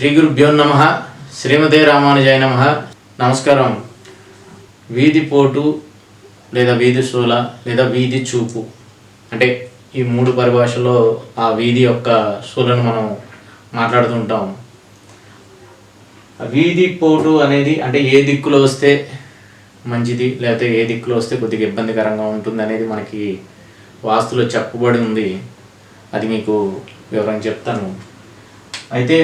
శ్రీ గురుభ్యో నమ శ్రీమతే రామానుజాయ నమ. నమస్కారం. వీధి పోటు లేదా వీధి శూల లేదా వీధి చూపు. అంటే ఈ మూడు పరిభాషలో ఆ వీధి యొక్క శూలను మనం మాట్లాడుతుంటాం ఆ వీధి పోటు అనేది అంటే ఏ దిక్కులో వస్తే మంచిది లేకపోతే ఏ దిక్కులో వస్తే కొద్దిగా ఇబ్బందికరంగా ఉంటుంది అనేది మనకి వాస్తులో చెప్పబడి ఉంది. అది మీకు వివరంగా చెప్తాను. అయితే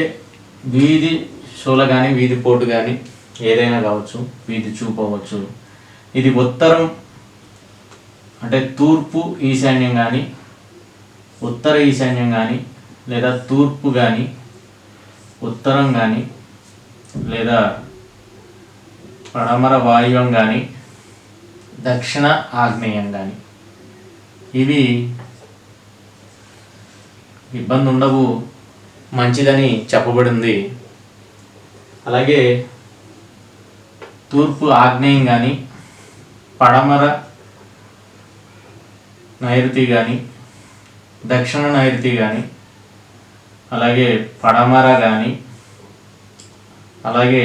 వీధి శూల కానీ వీధి పోటు కానీ ఏదైనా కావచ్చు వీధి చూపవచ్చు. ఇది ఉత్తరం అంటే తూర్పు ఈశాన్యం కానీ ఉత్తర ఈశాన్యం కానీ లేదా తూర్పు కానీ ఉత్తరం కానీ లేదా పడమర వాయువ్యం కానీ దక్షిణ ఆగ్నేయం కానీ ఇవి ఇబ్బంది ఉండవు మంచిదని చెప్పబడింది. అలాగే తూర్పు ఆగ్నేయం కానీ పడమర నైరుతి కానీ దక్షిణ నైరుతి కానీ అలాగే పడమర కానీ అలాగే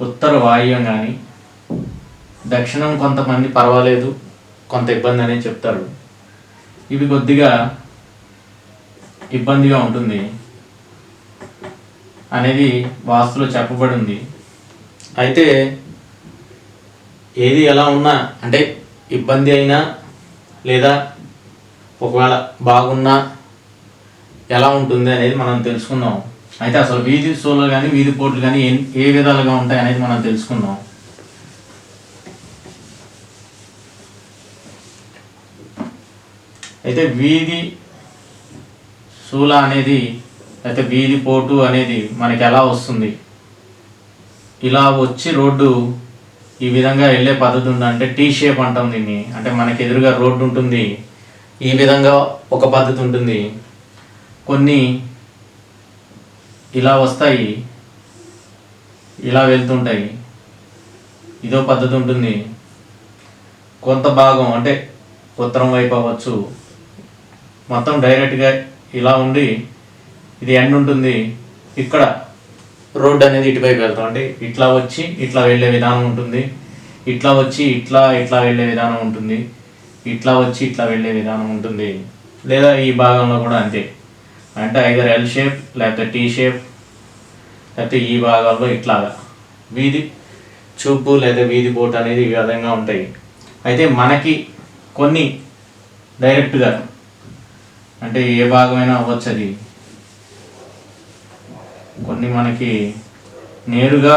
ఉత్తర వాయువ్యం కానీ దక్షిణం కొంతమంది పర్వాలేదు కొంత ఇబ్బంది అనేది చెప్తారు. ఇవి కొద్దిగా ఇబ్బందిగా ఉంటుంది అనేది వాస్తులో చెప్పబడి ఉంది అయితే ఏది ఎలా ఉన్నా అంటే ఇబ్బంది అయినా లేదా ఒకవేళ బాగున్నా ఎలా ఉంటుంది అనేది మనం తెలుసుకుందాం. అయితే అసలు వీధి సోలు కానీ వీధి పోర్టులు కానీ ఏ ఏ విధాలుగా ఉంటాయి అనేది మనం తెలుసుకుందాం. అయితే వీధి స్థూల అనేది అయితే వీధి పోటు అనేది మనకి ఎలా వస్తుంది? ఇలా వచ్చి రోడ్డు ఈ విధంగా వెళ్ళే పద్ధతి ఉంది అంటే టీ షేప్ అంటాం దీన్ని. అంటే మనకి ఎదురుగా రోడ్డు ఉంటుంది. ఈ విధంగా ఒక పద్ధతి ఉంటుంది. కొన్ని ఇలా వస్తాయి. ఇలా వెళ్తుంటాయి. ఇదో పద్ధతి ఉంటుంది. కొంత భాగం అంటే ఉత్తరం వైపు అవ్వచ్చు. మొత్తం డైరెక్ట్గా ఇలా ఉండి ఇది ఎండ్ ఉంటుంది. ఇక్కడ రోడ్ అనేది ఇటువైపు వెళ్తాం అంటే ఇట్లా వచ్చి ఇట్లా వెళ్ళే విధానం ఉంటుంది. ఇట్లా వచ్చి ఇట్లా ఇట్లా వెళ్ళే విధానం ఉంటుంది. ఇట్లా వచ్చి ఇట్లా వెళ్ళే విధానం ఉంటుంది. లేదా ఈ భాగంలో కూడా అంతే. అంటే ఐదర్ ఎల్ షేప్ లేకపోతే టీ షేప్ లేకపోతే ఈ భాగాల్లో ఇట్లాగా. వీధి చూపు లేదా వీధి బోట్ అనేది ఈ విధంగా ఉంటాయి. అయితే మనకి కొన్ని డైరెక్ట్గా అంటే ఏ భాగమైనా అవ్వచ్చు అది. కొన్ని మనకి నేరుగా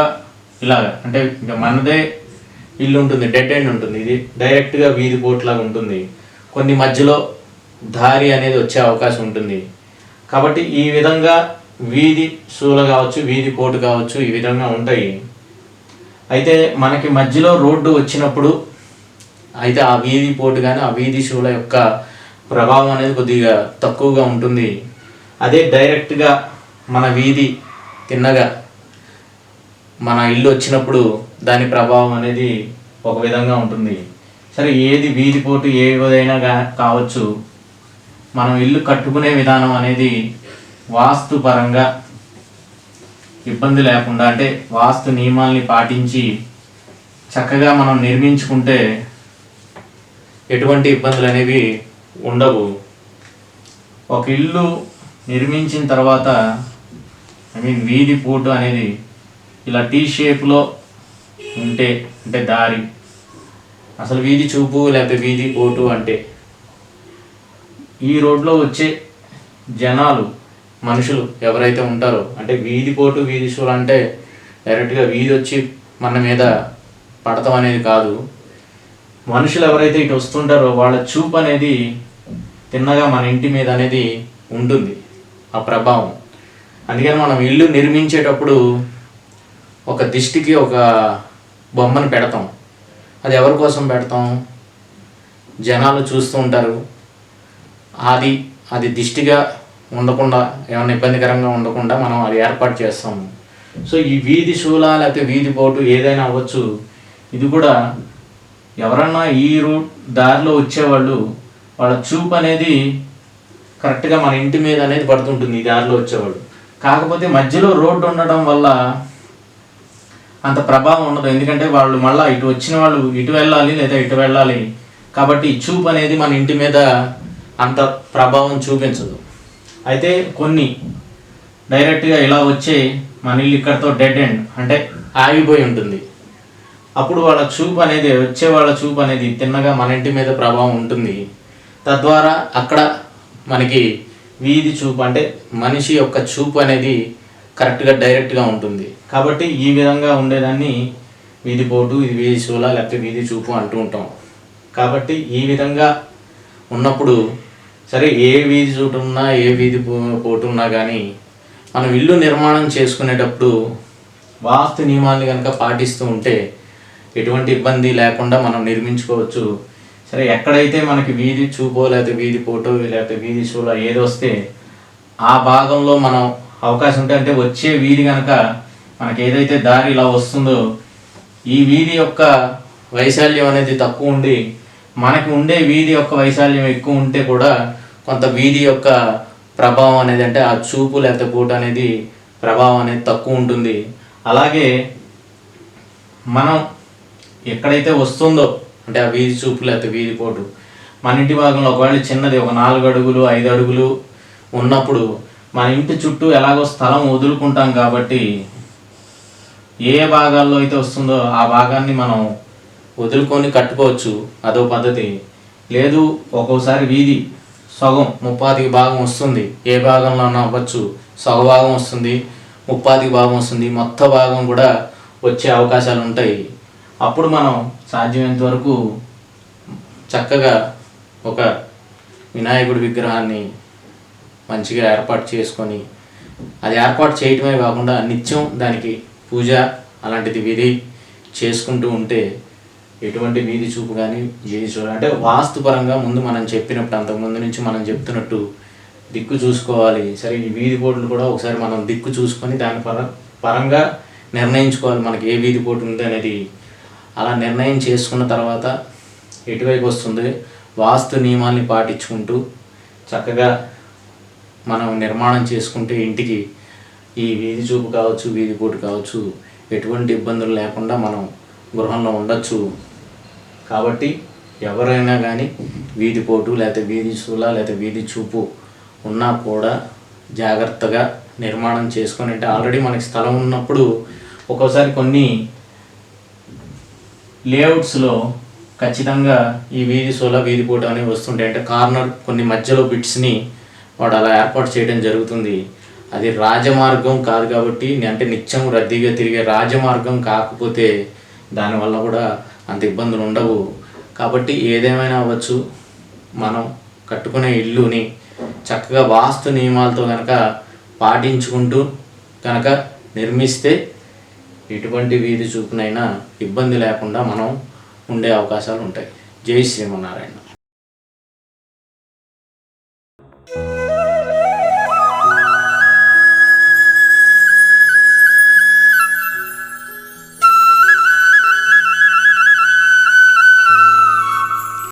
ఇలాగ అంటే ఇంకా మనదే ఇల్లు ఉంటుంది డెడ్ ఎండ్ ఉంటుంది. ఇది డైరెక్ట్గా వీధి పోట్ లాగా ఉంటుంది. కొన్ని మధ్యలో దారి అనేది వచ్చే అవకాశం ఉంటుంది. కాబట్టి ఈ విధంగా వీధి శూల కావచ్చు వీధి పోటు కావచ్చు ఈ విధంగా ఉంటాయి. అయితే మనకి మధ్యలో రోడ్డు వచ్చినప్పుడు అయితే ఆ వీధి పోటు కానీ ఆ వీధి షూల యొక్క ప్రభావం అనేది కొద్దిగా తక్కువగా ఉంటుంది. అదే డైరెక్ట్గా మన వీధి తిన్నగా మన ఇల్లు వచ్చినప్పుడు దాని ప్రభావం అనేది ఒక విధంగా ఉంటుంది. సరే ఏది వీధి పోటు ఏ విధైనా కావచ్చు మనం ఇల్లు కట్టుకునే విధానం అనేది వాస్తుపరంగా ఇబ్బంది లేకుండా అంటే వాస్తు నియమాల్ని పాటించి చక్కగా మనం నిర్మించుకుంటే ఎటువంటి ఇబ్బందులు అనేవి ఉండవు. ఒక ఇల్లు నిర్మించిన తర్వాత ఐ మీన్ వీధి పోటు అనేది ఇలా టీ షేప్లో ఉంటే అంటే దారి. అసలు వీధి చూపు లేకపోతే వీధి పోటు అంటే. ఈ రోడ్లో వచ్చే జనాలు మనుషులు ఎవరైతే ఉంటారో అంటే వీధి పోటు వీధి షూలు అంటే డైరెక్ట్గా వీధి వచ్చి మన మీద పడతాం అనేది కాదు. మనుషులు ఎవరైతే ఇటు వస్తుంటారో వాళ్ళ చూపు అనేది తిన్నగా మన ఇంటి మీద అనేది ఉంటుంది ఆ ప్రభావం. అందుకని మనం ఇల్లు నిర్మించేటప్పుడు ఒక దిష్టికి ఒక బొమ్మను పెడతాం. అది ఎవరి కోసం పెడతాం? జనాలు చూస్తూ ఉంటారు. అది అది దిష్టిగా ఉండకుండా ఏమైనా ఇబ్బందికరంగా ఉండకుండా మనం అది ఏర్పాటు చేస్తాము. సో ఈ వీధి శూల లేకపోతే వీధి పోటు ఏదైనా అవ్వచ్చు. ఇది కూడా ఎవరన్నా ఈ రూట్ దారిలో వచ్చేవాళ్ళు వాళ్ళ చూపు అనేది కరెక్ట్గా మన ఇంటి మీద అనేది పడుతుంటుంది ఈ దారిలో వచ్చేవాడు. కాకపోతే మధ్యలో రోడ్డు ఉండడం వల్ల అంత ప్రభావం ఉండదు. ఎందుకంటే వాళ్ళు మళ్ళీ ఇటు వచ్చిన వాళ్ళు ఇటు వెళ్ళాలి లేదా ఇటు వెళ్ళాలి. కాబట్టి చూపు అనేది మన ఇంటి మీద అంత ప్రభావం చూపించదు. అయితే కొన్ని డైరెక్ట్గా ఇలా వచ్చే మన ఇల్లు ఇక్కడతో డెడ్ ఎండ్ అంటే ఆగిపోయి ఉంటుంది. అప్పుడు వాళ్ళ చూపు అనేది వచ్చే వాళ్ళ చూపు అనేది తిన్నగా మన ఇంటి మీద ప్రభావం ఉంటుంది. తద్వారా అక్కడ మనకి వీధి చూపు అంటే మనిషి యొక్క చూపు అనేది కరెక్ట్గా డైరెక్ట్గా ఉంటుంది. కాబట్టి ఈ విధంగా ఉండేదాన్ని వీధి పోటు ఇది వీధి శూల లేకపోతే వీధి చూపు అంటూ ఉంటాం. కాబట్టి ఈ విధంగా ఉన్నప్పుడు సరే ఏ వీధి చూటు ఉన్నా ఏ వీధి పోటు ఉన్నా కానీ మనం ఇల్లు నిర్మాణం చేసుకునేటప్పుడు వాస్తు నియమాలను కనుక పాటిస్తూ ఉంటే ఎటువంటి ఇబ్బంది లేకుండా మనం నిర్మించుకోవచ్చు. సరే ఎక్కడైతే మనకి వీధి చూపో లేకపోతే వీధి ఫోటో లేకపోతే వీధి షూలో ఏది వస్తే ఆ భాగంలో మనం అవకాశం ఉంటే అంటే వచ్చే వీధి కనుక మనకి ఏదైతే దారి ఇలా వస్తుందో ఈ వీధి యొక్క వైశాల్యం అనేది తక్కువ ఉండి మనకి ఉండే వీధి యొక్క వైశాల్యం ఎక్కువ ఉంటే కూడా కొంత వీధి యొక్క ప్రభావం అనేది అంటే ఆ చూపు లేకపోతే పూట అనేది ప్రభావం అనేది తక్కువ ఉంటుంది. అలాగే మనం ఎక్కడైతే వస్తుందో అంటే ఆ వీధి చూపు లేకపోతే వీధి పోటు. మన ఇంటి భాగంలో ఒకవేళ చిన్నది ఒక నాలుగు అడుగులు ఐదు అడుగులు ఉన్నప్పుడు మన ఇంటి చుట్టూ ఎలాగో స్థలం వదులుకుంటాం కాబట్టి ఏ భాగాల్లో అయితే వస్తుందో ఆ భాగాన్ని మనం వదులుకొని కట్టుకోవచ్చు అదో పద్ధతి. లేదు ఒక్కోసారి వీధి సగం ముప్పాతికి భాగం వస్తుంది. ఏ భాగంలోనూ అవ్వచ్చు. సగ భాగం వస్తుంది ముప్పాతికి భాగం వస్తుంది. మొత్తం భాగం కూడా వచ్చే అవకాశాలు ఉంటాయి. అప్పుడు మనం సాధ్యమైనంత వరకు చక్కగా ఒక వినాయకుడి విగ్రహాన్ని మంచిగా ఏర్పాటు చేసుకొని అది ఏర్పాటు చేయటమే కాకుండా నిత్యం దానికి పూజ అలాంటిది విధి చేసుకుంటూ ఉంటే ఎటువంటి వీధి చూపు కానీ వీధి చూడ అంటే వాస్తుపరంగా ముందు మనం చెప్పినప్పుడు అంతకు ముందు నుంచి మనం చెప్తున్నట్టు దిక్కు చూసుకోవాలి. సరే ఈ వీధి పోటులు కూడా ఒకసారి మనం దిక్కు చూసుకొని దాని పర పరంగా నిర్ణయించుకోవాలి మనకి ఏ వీధి బోర్డు ఉంది అనేది అలా నిర్ణయం చేసుకున్న తర్వాత ఎటువైపు వస్తుంది? వాస్తు నియమాల్ని పాటించుకుంటూ చక్కగా మనం నిర్మాణం చేసుకుంటే ఇంటికి ఈ వీధి చూపు కావచ్చు వీధి పోటు కావచ్చు ఎటువంటి ఇబ్బందులు లేకుండా మనం గృహంలో ఉండొచ్చు. కాబట్టి ఎవరైనా కానీ వీధి పోటు లేకపోతే వీధి చూల లేకపోతే వీధి చూపు ఉన్నా కూడా జాగ్రత్తగా నిర్మాణం చేసుకొని అంటే ఆల్రెడీ మనకి స్థలం ఉన్నప్పుడు ఒక్కోసారి కొన్ని లేఅవుట్స్లో ఖచ్చితంగా ఈ వీధి సోల వీధి పూట అనేవి వస్తుంటాయి. అంటే కార్నర్ కొన్ని మధ్యలో బిట్స్ని వాడు అలా ఏర్పాటు చేయడం జరుగుతుంది. అది రాజమార్గం కాదు కాబట్టి అంటే నిత్యం రద్దీగా తిరిగే రాజమార్గం కాకపోతే దానివల్ల కూడా అంత ఇబ్బందులు ఉండవు. కాబట్టి ఏదేమైనా అవ్వచ్చు. మనం కట్టుకునే ఇల్లుని చక్కగా వాస్తు నియమాలతో కనుక పాటించుకుంటూ కనుక నిర్మిస్తే ఎటువంటి వీధి చూపునైనా ఇబ్బంది లేకుండా మనం ఉండే అవకాశాలు ఉంటాయి. జై శ్రీమన్నారాయణ.